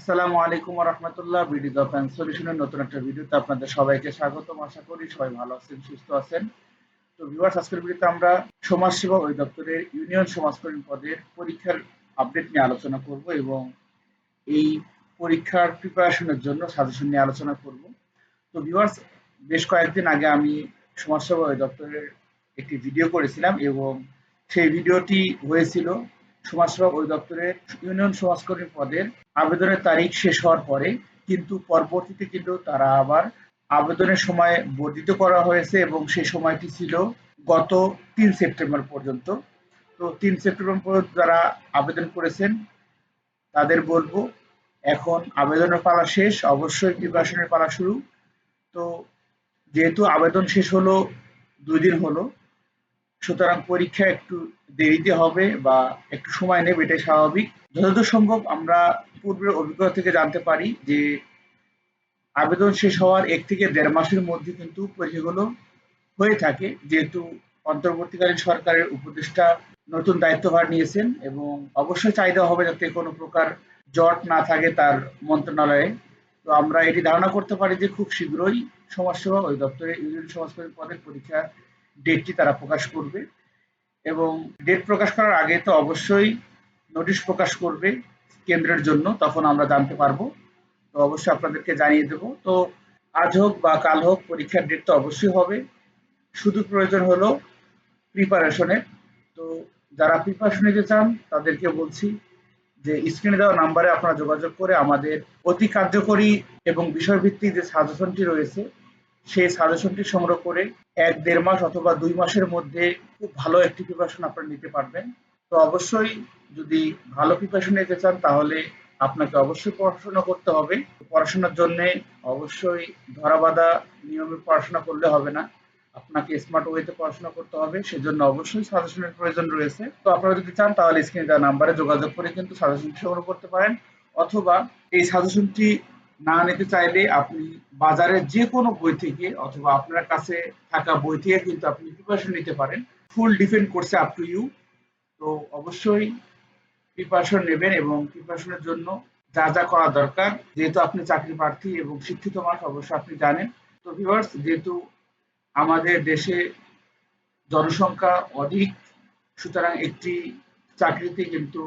আসসালামু আলাইকুম রহমতুল্লাহ বিডি জব অ্যান্ড সলিউশনের নতুন একটা ভিডিওতে আপনাদের সবাইকে স্বাগতম। আশা করি সবাই ভালো আছেন, সুস্থ আছেন। তো ভিউয়ার্স, আজকের ভিডিওতে আমরা সমাজসেবা অধিদপ্তরের ইউনিয়ন সমাজকর্মী পদের পরীক্ষার আপডেট নিয়ে আলোচনা করব এবং এই পরীক্ষার প্রিপারেশনের জন্য সাজেশন নিয়ে আলোচনা করব। তো ভিউয়ার্স, বেশ কয়েকদিন আগে আমি সমাজসেবা অধিদপ্তরের একটি ভিডিও করেছিলাম এবং সেই ভিডিওটি হয়েছিল সমাজসেবা অধিদপ্তরের ইউনিয়ন সমাজকর্মী পদের আবেদনের তারিখ শেষ হওয়ার পরে কিন্তু পরবর্তীতে কিন্তু তারা আবার আবেদনের সময় বর্ধিত করা হয়েছে এবং সেই সময়টি ছিল গত তিন সেপ্টেম্বর পর্যন্ত। তো তিন সেপ্টেম্বর পর্যন্ত যারা আবেদন করেছেন, তাদের বলব এখন আবেদনের পালা শেষ, অবশ্যই প্রিপারেশনের পালা শুরু। তো যেহেতু আবেদন শেষ হলো, দুই দিন হলো সুতরাং পরীক্ষা একটু দেরিতে হবে বা একটু সময় নেবে, এটাই স্বাভাবিক। যতদূর সম্ভব আমরা পূর্বের অভিজ্ঞতা থেকে জানতে পারি যে আবেদন শেষ হওয়ার এক থেকে দেড় মাসের মধ্যে কিন্তু পরীক্ষাগুলো হয়ে থাকে। যেহেতু অন্তর্বর্তীকালীন সরকারের উপদেষ্টা নতুন দায়িত্বভার নিয়েছেন এবং অবশ্যই চাহিদা হবে যাতে কোনো প্রকার জট না থাকে তার মন্ত্রণালয়ে। তো আমরা এটি ধারণা করতে পারি যে খুব শীঘ্রই সমাজসেবা অধিদপ্তরের ইউনিয়ন সমাজকর্মী পদের পরীক্ষা ডেটটি তারা প্রকাশ করবে এবং ডেট প্রকাশ করার আগে তো অবশ্যই নোটিশ প্রকাশ করবে কেন্দ্রের জন্য, তখন আমরা জানতে পারব। তো অবশ্যই আপনাদেরকে জানিয়ে দেব। তো আজ হোক বা কাল হোক, পরীক্ষার ডেট তো অবশ্যই হবে। শুধু প্রয়োজন হলো প্রিপারেশনের তো যারা প্রিপারেশন নিতে চান তাদেরকে বলছি যে স্ক্রিনে দেওয়া নাম্বারে আপনারা যোগাযোগ করে আমাদের অতি কার্যকরী এবং বিষয়ভিত্তিক যে সাজেশনটি রয়েছে সেই সাজেশনটি সংগ্রহ করে এক দেড় মাস অথবা দুই মাসের মধ্যে খুব ভালো একটি প্রিপারেশন আপনারা নিতে পারবেন। তো অবশ্যই যদি ভালো প্রিপারেশন নিতে চান, তাহলে আপনাকে অবশ্যই পড়াশোনা করতে হবে। পড়াশোনার জন্য অবশ্যই ধরাবাধা নিয়মে পড়াশোনা করলে হবে না। আপনাকে স্মার্ট ওয়েতে পড়াশোনা করতে হবে, সেজন্য অবশ্যই সাজেশনের প্রয়োজন রয়েছে। তো আপনারা যদি চান, তাহলে স্ক্রিনে দেওয়া নাম্বারে যোগাযোগ করে কিন্তু সাজেশনটি সংগ্রহ করতে পারেন। অথবা এই সাজেশনটি না নিতে চাইলে আপনি বাজারের যে কোনো বই থেকে অথবা আপনার কাছে থাকা বই থেকে কিন্তু আপনি প্রিপারেশন নিতে পারেন। ফুল ডিপেন্ড করছে আপ টু ইউ তো অবশ্যই প্রিপারেশন নেবেন এবং প্রিপারেশনের জন্য যা যা করা দরকার, যেহেতু আপনি চাকরি প্রার্থী এবং শিক্ষিত মানুষ, অবশ্যই আপনি জানেন। তো ভিউয়ার্স যেহেতু আমাদের দেশে জনসংখ্যা অধিক, সুতরাং একটি চাকরিতে কিন্তু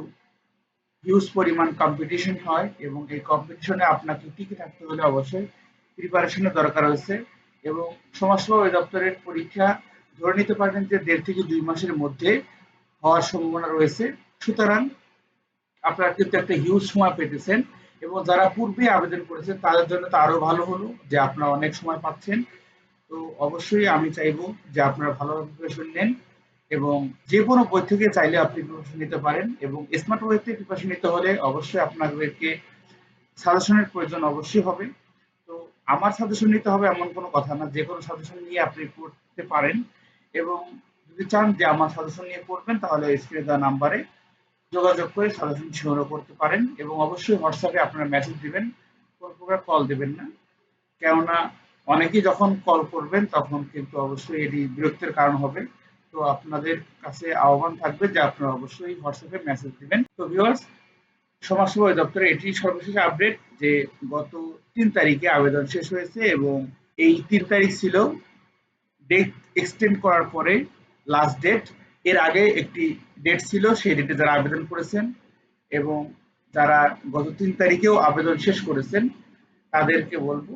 হিউজ পরিমাণ কম্পিটিশন হয় এবং এই কম্পিটিশনে আপনাকে টিকে থাকতে হলে অবশ্যই প্রিপারেশনের দরকার হয়েছে এবং সমাজসেবা অধিদপ্তরের পরীক্ষা ধরে নিতে পারবেন যে দেড় থেকে দুই মাসের মধ্যে হওয়ার সম্ভাবনা রয়েছে। সুতরাং আপনারা কিন্তু একটা হিউজ সময় পেতেছেন এবং যারা পূর্বে আবেদন করেছেন তাদের জন্য তো আরও ভালো হলো যে আপনারা অনেক সময় পাচ্ছেন। তো অবশ্যই আমি চাইব যে আপনারা ভালোভাবে প্রিপারেশন নেন এবং যে কোনো বই থেকে চাইলে আপনি প্রিপারেশন নিতে পারেন এবং স্মার্ট ওয়েতে প্রিপারেশন নিতে হলে অবশ্যই আপনাদেরকে সাজেশনের প্রয়োজন অবশ্যই হবে। তো আমার সাজেশন নিতে হবে এমন কোনো কথা না, যে কোনো সাজেশন নিয়ে আপনি পড়তে পারেন এবং যদি চান যে আমার সাজেশন নিয়ে পড়বেন, তাহলে স্ক্রিনে দেওয়া নাম্বারে যোগাযোগ করে সাজেশন সংগ্রহ করতে পারেন এবং অবশ্যই হোয়াটসঅ্যাপে আপনারা মেসেজ দিবেন, কোনো প্রকার কল দেবেন না। কেননা অনেকেই যখন কল করবেন, তখন কিন্তু অবশ্যই এটি বিরক্তির কারণ হবে। তো আপনাদের কাছে আহ্বান থাকবে যে আপনারা অবশ্যই হোয়াটসঅ্যাপে মেসেজ দিবেন। তো ভিউয়ার্স সমাজসেবা অধিদপ্তরে এটি সর্বশেষ আপডেট যে গত তিন তারিখে আবেদন শেষ হয়েছে এবং এই তিন তারিখ ছিল ডেট এক্সটেন্ড করার পরে লাস্ট ডেট এর আগে একটি ডেট ছিল, সেই ডেটে যারা আবেদন করেছেন এবং যারা গত তিন তারিখেও আবেদন শেষ করেছেন, তাদেরকে বলব,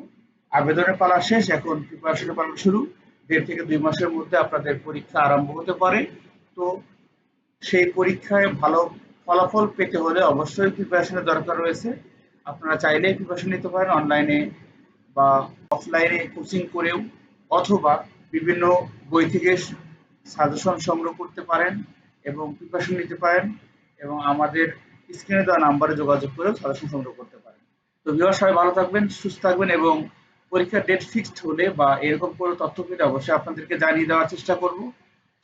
আবেদনের পালা শেষ, এখন প্রিপারেশনের পালা শুরু। দেড় থেকে দুই মাসের মধ্যে আপনাদের পরীক্ষা আরম্ভ হতে পারে। তো সেই পরীক্ষায় ভালো ফলাফল পেতে হলে অবশ্যই প্রিপারেশনের দরকার রয়েছে। আপনারা চাইলেই প্রিপারেশন নিতে পারেন অনলাইনে বা অফলাইনে কোচিং করেও, অথবা বিভিন্ন বই থেকে সাজেশন সংগ্রহ করতে পারেন এবং প্রিপারেশন নিতে পারেন এবং আমাদের স্ক্রিনে দেওয়া নাম্বারে যোগাযোগ করেও সাজেশন সংগ্রহ করতে পারেন। তো ভিউয়ার সবাই ভালো থাকবেন, সুস্থ থাকবেন এবং পরীক্ষার ডেট ফিক্সড হলে বা এরকম কোনো তথ্য পেলে অবশ্যই আপনাদেরকে জানিয়ে দেওয়ার চেষ্টা করব।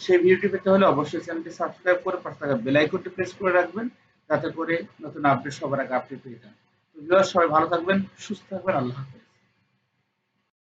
সেই ভিডিওটি পেতে হলে অবশ্যই চ্যানেলটি সাবস্ক্রাইব করে পাশে থাকা বেল আইকনটি প্রেস করে রাখবেন, যাতে করে নতুন আপডেট সবার আগে আপডেট পেয়ে যান। সবাই ভালো থাকবেন, সুস্থ থাকবেন, আল্লাহ হাফেজ।